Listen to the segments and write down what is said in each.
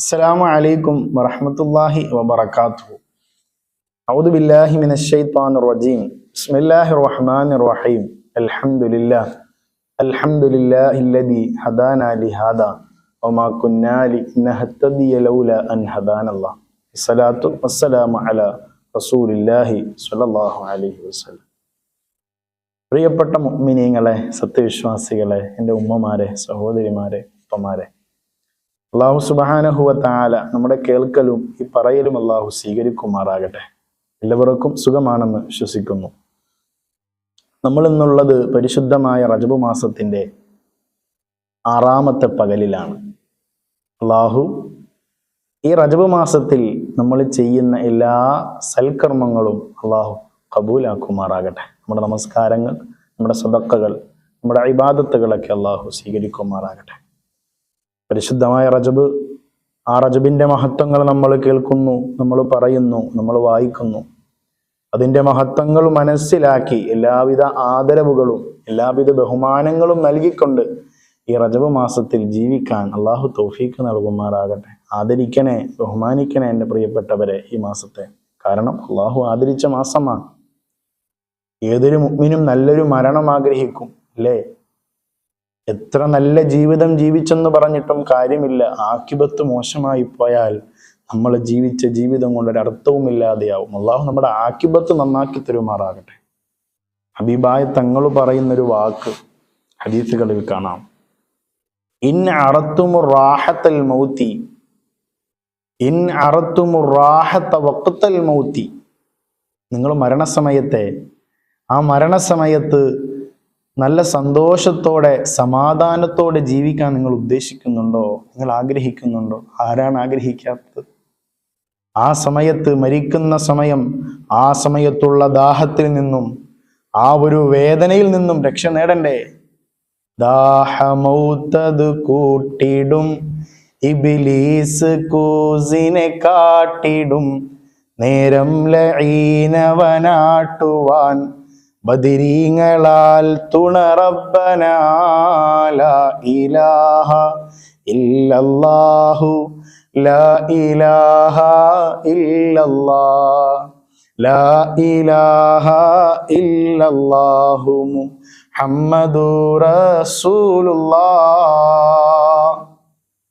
അസ്സലാമു അലൈക്കും വറഹമത്തല്ലാഹി വബർക്കാത്തു ഔദു ബില്ലാഹി മിനശ്ശൈത്താൻ റജീം. ബിസ്മില്ലാഹി റഹ്മാൻ റഹീം. അൽഹംദുലില്ലാ അൽഹംദുലില്ലാഹി അല്ലദി ഹദാന ലിഹാദ. വമാ കുന്നാ ലിനഹ്തദിയ ലൗല അൻ ഹദാനല്ലാഹ്. അസ്സലാത്തു വസ്സലാമു അലാ റസൂലില്ലാഹി സ്വല്ലല്ലാഹു അലൈഹി വസല്ലം. പ്രിയപ്പെട്ട മുഅ്മിനീങ്ങളെ സത്യവിശ്വാസികളെ എന്റെ ഉമ്മമാരെ സഹോദരിമാരെ ഉപ്പമാരെ അള്ളാഹു സുബാനഹുവ താല നമ്മുടെ കേൾക്കലും ഈ പറയലും അള്ളാഹു സ്വീകരിക്കുമാറാകട്ടെ. എല്ലാവർക്കും സുഖമാണെന്ന് വിശ്വസിക്കുന്നു. നമ്മൾ ഇന്നുള്ളത് പരിശുദ്ധമായ റജബ് മാസത്തിന്റെ ആറാമത്തെ പകലിലാണ്. അള്ളാഹു ഈ റജബ് മാസത്തിൽ നമ്മൾ ചെയ്യുന്ന എല്ലാ സൽക്കർമ്മങ്ങളും അള്ളാഹു കബൂലാക്കുമാറാകട്ടെ. നമ്മുടെ നമസ്കാരങ്ങൾ നമ്മുടെ സദക്കകൾ നമ്മുടെ ഇബാദത്തുകളൊക്കെ അള്ളാഹു സ്വീകരിക്കുമാറാകട്ടെ. പരിശുദ്ധമായ റജബ് ആ റജബിന്റെ മഹത്വങ്ങൾ നമ്മൾ കേൾക്കുന്നു നമ്മൾ പറയുന്നു നമ്മൾ വായിക്കുന്നു. അതിന്റെ മഹത്വങ്ങൾ മനസ്സിലാക്കി എല്ലാവിധ ആദരവുകളും എല്ലാവിധ ബഹുമാനങ്ങളും നൽകിക്കൊണ്ട് ഈ റജബ് മാസത്തിൽ ജീവിക്കാൻ അള്ളാഹു തൗഫീക്ക് നൽകുമാറാകട്ടെ. ആദരിക്കണേ ബഹുമാനിക്കണേ എന്റെ പ്രിയപ്പെട്ടവരെ ഈ മാസത്തെ. കാരണം അള്ളാഹു ആദരിച്ച മാസമാണ്. ഏതൊരു മുഗ്മിനും നല്ലൊരു മരണം ആഗ്രഹിക്കും അല്ലേ? എത്ര നല്ല ജീവിതം ജീവിച്ചെന്ന് പറഞ്ഞിട്ടും കാര്യമില്ല. ആക്കിബത്ത് മോശമായി പോയാൽ നമ്മൾ ജീവിച്ച ജീവിതം കൊണ്ട് ഒരു അർത്ഥവും ഇല്ലാതെയാവും. അള്ളാഹു നമ്മുടെ ആക്കിബത്ത് നന്നാക്കി തരുമാറാകട്ടെ. ഹബീബായ തങ്ങൾ പറയുന്നൊരു വാക്ക് ഹദീസുകളിൽ കാണാം. ഇൻ അറത്തുമു റാഹത്തൽ മൗത്തി. ഇൻ അറത്തുമു റാഹത്ത വക്കുത്തൽ മൗത്തി. നിങ്ങൾ മരണസമയത്തെ ആ മരണസമയത്ത് നല്ല സന്തോഷത്തോടെ സമാധാനത്തോടെ ജീവിക്കാൻ നിങ്ങൾ ഉദ്ദേശിക്കുന്നുണ്ടോ? നിങ്ങൾ ആഗ്രഹിക്കുന്നുണ്ടോ? ആരാണ് ആഗ്രഹിക്കാത്തത്? ആ സമയത്ത് മരിക്കുന്ന സമയം ആ സമയത്തുള്ള ദാഹത്തിൽ നിന്നും ആ ഒരു വേദനയിൽ നിന്നും രക്ഷ നേടണ്ടേ? ദാഹമൗത്തത് കൂട്ടിടും ഇബിലീസ് കൂസിനെ കാട്ടിടും നേരം ലഈനവനാട്ടുവാൻ ബദിരീങ്ങളാൽ തുണറബനാല ഇലാഹ ഇല്ലല്ലാഹു ലാ ഇലാഹ ഇല്ലല്ലാഹ് ലാ ഇലാഹ ഇല്ലല്ലാഹു മുഹമ്മദു റസൂലുള്ളാഹ്.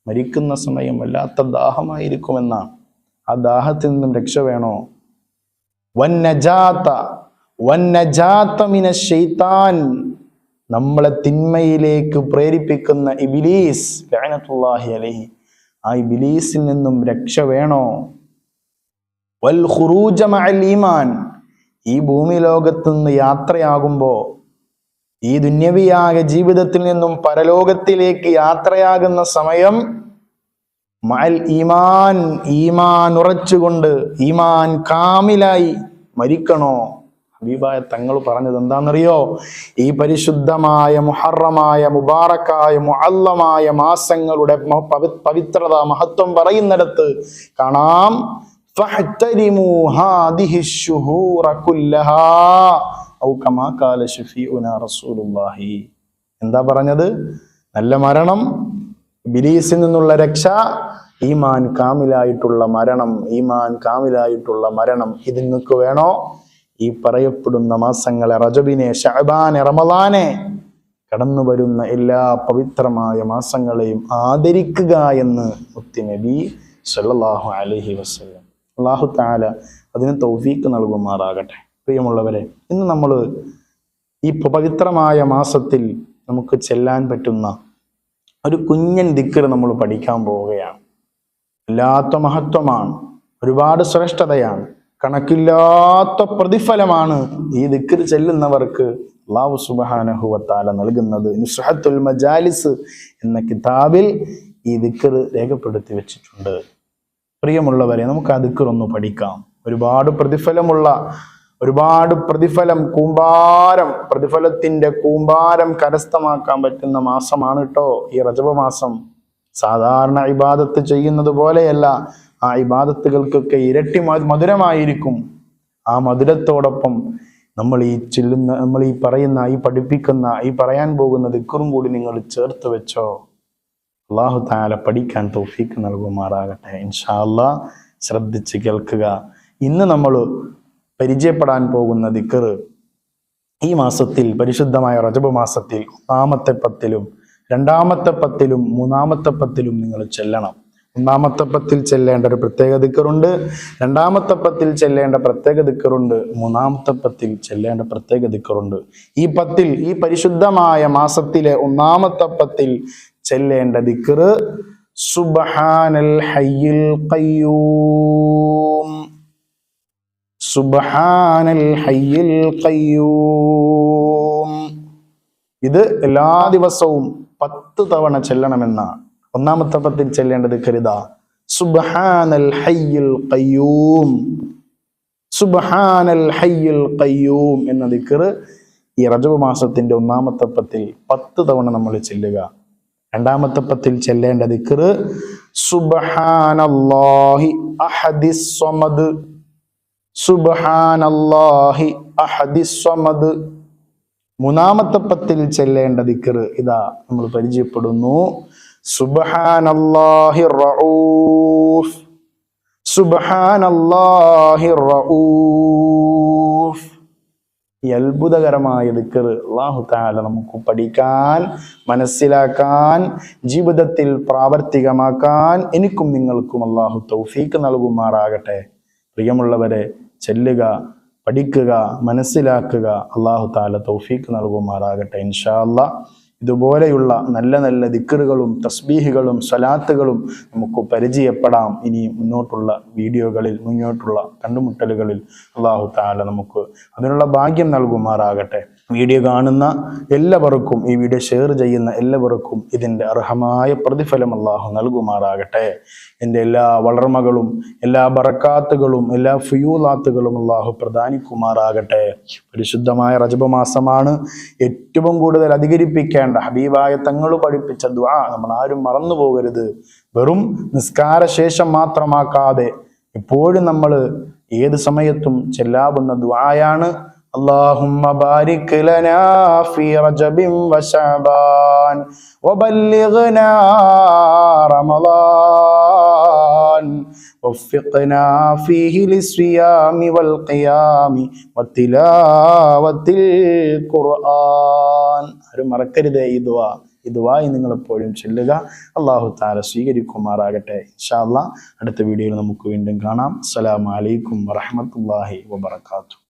മരിക്കുന്ന സമയം വല്ലാത്ത ദാഹമായിരിക്കുമെന്നാണ്. ആ ദാഹത്തിൽ നിന്നും രക്ഷ വേണോ? വന്നജാത്ത നമ്മളെ തിന്മയിലേക്ക് പ്രേരിപ്പിക്കുന്ന ഇബിലീസ് ആ ഇബിലീസിൽ നിന്നും രക്ഷ വേണോ? വൽ ഈമാൻ. ഈ ഭൂമി ലോകത്ത് നിന്ന് യാത്രയാകുമ്പോ ഈ ദുന്യവിയായ ജീവിതത്തിൽ നിന്നും പരലോകത്തിലേക്ക് യാത്രയാകുന്ന സമയം മൽ ഈമാൻ ഈമാൻ ഉറച്ചുകൊണ്ട് ഈമാൻ കാമിലായി മരിക്കണോ? ഹബീബായ തങ്ങൾ പറഞ്ഞത് എന്താണെന്നറിയോ? ഈ പരിശുദ്ധമായ മുഹറമായ മുബാറക്കായ മുഅല്ലമായ മാസങ്ങളുടെ പവിത്രത മഹത്വം പറയുന്നിടത്ത് കാണാം. എന്താ പറഞ്ഞത്? നല്ല മരണം ബിലീസിൽ നിന്നുള്ള രക്ഷ ഈമാൻ കാമിലായിട്ടുള്ള മരണം ഈമാൻ കാമിലായിട്ടുള്ള മരണം ഇത് നിങ്ങൾക്ക് വേണോ? ഈ പറയപ്പെടുന്ന മാസങ്ങളെ റജബിനെ ഷഹബാനെ റമദാനെ കടന്നു വരുന്ന എല്ലാ പവിത്രമായ മാസങ്ങളെയും ആദരിക്കുക എന്ന് മുത്തി നബി സല്ലല്ലാഹു അലൈഹി വസല്ലം. അള്ളാഹു താല അതിന് തൗഫീക്ക് നൽകുമാറാകട്ടെ. പ്രിയമുള്ളവരെ ഇന്ന് നമ്മൾ ഈ പവിത്രമായ മാസത്തിൽ നമുക്ക് ചെല്ലാൻ പറ്റുന്ന ഒരു കുഞ്ഞൻ ദിക്കർ നമ്മൾ പഠിക്കാൻ പോവുകയാണ്. വല്ലാത്ത മഹത്വമാണ് ഒരുപാട് ശ്രേഷ്ഠതയാണ്. കണക്കില്ലാത്ത പ്രതിഫലമാണ് ഈ ദിക്കർ ചെല്ലുന്നവർക്ക് അള്ളാഹു സുബാനഹുവത്താല നൽകുന്നത്. നുസ്രഹത്തുൽ മജാലിസ് എന്ന കിതാബിൽ ഈ ദിക്കർ രേഖപ്പെടുത്തി വെച്ചിട്ടുണ്ട്. പ്രിയമുള്ളവരെ നമുക്ക് ആ ദിക്കർ ഒന്ന് പഠിക്കാം. ഒരുപാട് പ്രതിഫലമുള്ള ഒരുപാട് പ്രതിഫലം കൂമ്പാരം പ്രതിഫലത്തിന്റെ കൂമ്പാരം കരസ്ഥമാക്കാൻ പറ്റുന്ന മാസമാണ് കേട്ടോ ഈ റജബ മാസം. സാധാരണ ഇബാദത്ത് ചെയ്യുന്നത് പോലെയല്ല ആ ഇബാദത്തുകൾക്കൊക്കെ ഇരട്ടി മധുരമായിരിക്കും. ആ മധുരത്തോടൊപ്പം നമ്മൾ ഈ ചെല്ലുന്ന നമ്മൾ ഈ പറയുന്ന ഈ പഠിപ്പിക്കുന്ന ഈ പറയാൻ പോകുന്ന ദിക്കറും കൂടി നിങ്ങൾ ചേർത്ത് വെച്ചോ. അള്ളാഹു താല പഠിക്കാൻ തോഫീക്ക് നൽകുമാറാകട്ടെ. ഇൻഷാ ശ്രദ്ധിച്ച് കേൾക്കുക. ഇന്ന് നമ്മൾ പരിചയപ്പെടാൻ പോകുന്ന ദിക്കർ ഈ മാസത്തിൽ പരിശുദ്ധമായ റജബ് മാസത്തിൽ ഒന്നാമത്തെ പത്തിലും രണ്ടാമത്തെ പത്തിലും മൂന്നാമത്തെ പത്തിലും നിങ്ങൾ ചെല്ലണം. ഒന്നാമത്തെ പത്തിൽ ചെല്ലേണ്ട ഒരു പ്രത്യേക ദിക്കറുണ്ട്. രണ്ടാമത്തെ പത്തിൽ ചെല്ലേണ്ട പ്രത്യേക ദിക്കറുണ്ട്. മൂന്നാമത്തെ പത്തിൽ ചെല്ലേണ്ട പ്രത്യേക ദിക്കറുണ്ട്. ഈ പത്തിൽ ഈ പരിശുദ്ധമായ മാസത്തിലെ ഒന്നാമത്തെ പത്തിൽ ചെല്ലേണ്ട ദിക്കറ് സുബ്ഹാനൽ ഹയ്യിൽ കയ്യൂം സുബ്ഹാനൽ ഹയ്യിൽ കയ്യൂം ഇത് എല്ലാ ദിവസവും പത്ത് തവണ ചെല്ലണമെന്നാണ്. ഒന്നാമത്തെ പത്തിൽ ചെല്ലേണ്ടത് കരുത. സുബ്ഹാനൽ ഹയ്യുൽ ഖയ്യൂം. സുബ്ഹാനൽ ഹയ്യുൽ ഖയ്യൂം എന്ന ദിക്കർ ഈ റജബ് മാസത്തിന്റെ ഒന്നാമത്തെ പത്തിൽ പത്ത് തവണ നമ്മൾ ചെല്ലുക. രണ്ടാമത്തെ പത്തിൽ ചെല്ലേണ്ട ദിക്കർ സുബ്ഹാനല്ലാഹി അഹദിസ് സമദ് സുബ്ഹാനല്ലാഹി അഹദിസ് സമദ് മൂന്നാമത്തെ പത്തിൽ ചെല്ലേണ്ട ദിക്കർ ഇതാ നമ്മൾ പരിചയപ്പെടുന്നു. സുബ്ഹാനല്ലാഹി റഊഫ്. സുബ്ഹാനല്ലാഹി റഊഫ്. ഈ അത്ഭുതകരമായ ദിക്കർ അള്ളാഹു താല നമുക്ക് പഠിക്കാൻ മനസ്സിലാക്കാൻ ജീവിതത്തിൽ പ്രാവർത്തികമാക്കാൻ എനിക്കും നിങ്ങൾക്കും അള്ളാഹു തൗഫീക്ക് നൽകുമാറാകട്ടെ. പ്രിയമുള്ളവരെ ചെല്ലുക പഠിക്കുക മനസ്സിലാക്കുക അള്ളാഹു താല തൗഫീക്ക് നൽകുമാറാകട്ടെ ഇൻഷാ അല്ലാ ഇതുപോലെയുള്ള നല്ല നല്ല ദിക്കറുകളും തസ്ബീഹുകളും സ്വലാത്തുകളും നമുക്ക് പരിചയപ്പെടാം. ഇനി മുന്നോട്ടുള്ള വീഡിയോകളിൽ മുന്നോട്ടുള്ള കണ്ടുമുട്ടലുകളിൽ അള്ളാഹു താല നമുക്ക് അതിനുള്ള ഭാഗ്യം നൽകുമാറാകട്ടെ. വീഡിയോ കാണുന്ന എല്ലാവർക്കും ഈ വീഡിയോ ഷെയർ ചെയ്യുന്ന എല്ലാവർക്കും ഇതിന്റെ അർഹമായ പ്രതിഫലം അള്ളാഹു നൽകുമാറാകട്ടെ. എന്റെ എല്ലാ വളർമകളും എല്ലാ ബറക്കാത്തുകളും എല്ലാ ഫിയൂലാത്തുകളും അള്ളാഹു പ്രധാനിക്കുമാറാകട്ടെ പരിശുദ്ധമായ റജബ മാസമാണ്. ഏറ്റവും കൂടുതൽ അധികരിപ്പിക്കേണ്ട ഹബീബായ തങ്ങൾ പഠിപ്പിച്ച ദ്വാ നമ്മൾ ആരും മറന്നു പോകരുത്. വെറും നിസ്കാര ശേഷം മാത്രമാക്കാതെ എപ്പോഴും നമ്മൾ ഏത് സമയത്തും ചെല്ലാവുന്ന ദ്വായാണ് اللهم بارك لنا في رجب وشعبان وبلغنا رمضان وفقنا فيه للصيام والقيام وتلاوة القرآن ആരും മറക്കരുതേ ഈ ദുആ ഈ ദുആയി നിങ്ങൾ എപ്പോഴും ചൊല്ലുക അള്ളാഹു താല സ്വീകരിക്കുമാറാകട്ടെ ഇൻഷാ അല്ലാ അടുത്ത വീഡിയോയിൽ നമുക്ക് വീണ്ടും കാണാം അസ്സലാമു അലൈക്കും വറഹ്മത്തുള്ളാഹി വബറകാതുഹു